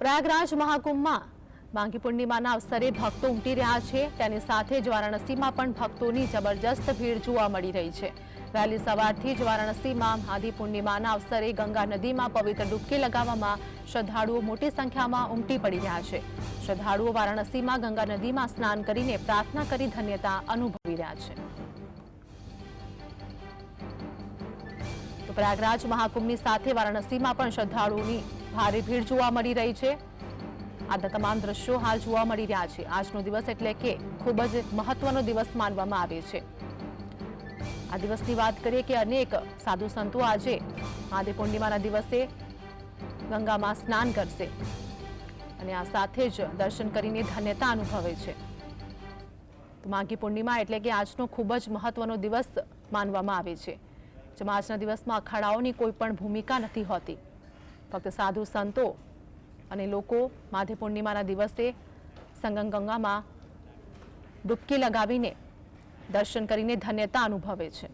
પ્રયાગરાજ મહાકુંભમાં માંગી પૂર્ણિમાના અવસરે ભક્તો ઉમટી રહ્યા છે. તેની સાથે જ વારાણસીમાં પણ ભક્તોની જબરજસ્ત ભીડ જોવા મળી રહી છે. વહેલી સવારથી જ વારાણસીમાં માધી પૂર્ણિમાના અવસરે ગંગા નદીમાં પવિત્ર ડૂબકી લગાવવામાં શ્રદ્ધાળુઓ મોટી સંખ્યામાં ઉમટી પડી રહ્યા છે. શ્રદ્ધાળુઓ વારાણસીમાં ગંગા નદીમાં સ્નાન કરીને પ્રાર્થના કરી ધન્યતા અનુભવી રહ્યા છે. પ્રયાગરાજ મહાકુંભની સાથે વારાણસીમાં પણ શ્રદ્ધાળુઓની ભારે ભીડ જોવા મળી રહી છે. આના તમામ દ્રશ્યો હાલ જોવા મળી રહ્યા છે. આજનો દિવસ એટલે કે ખૂબ જ મહત્વનો દિવસ માનવામાં આવે છે. આ દિવસની વાત કરીએ કે અનેક સાધુ સંતો આજે મહાદેવ પૂર્ણિમાના દિવસે ગંગામાં સ્નાન કરશે અને આ સાથે જ દર્શન કરીને ધન્યતા અનુભવે છે. માઘી પૂર્ણિમા એટલે કે આજનો ખૂબ જ મહત્વનો દિવસ માનવામાં આવે છે. જેમાં આજના દિવસમાં અખાડાઓની કોઈ પણ ભૂમિકા નથી હોતી. ફક્ત સાધુ સંતો અને લોકો માધે પૂર્ણિમાના દિવસે સંગમ ગંગામાં ડૂબકી લગાવીને દર્શન કરીને ધન્યતા અનુભવે છે.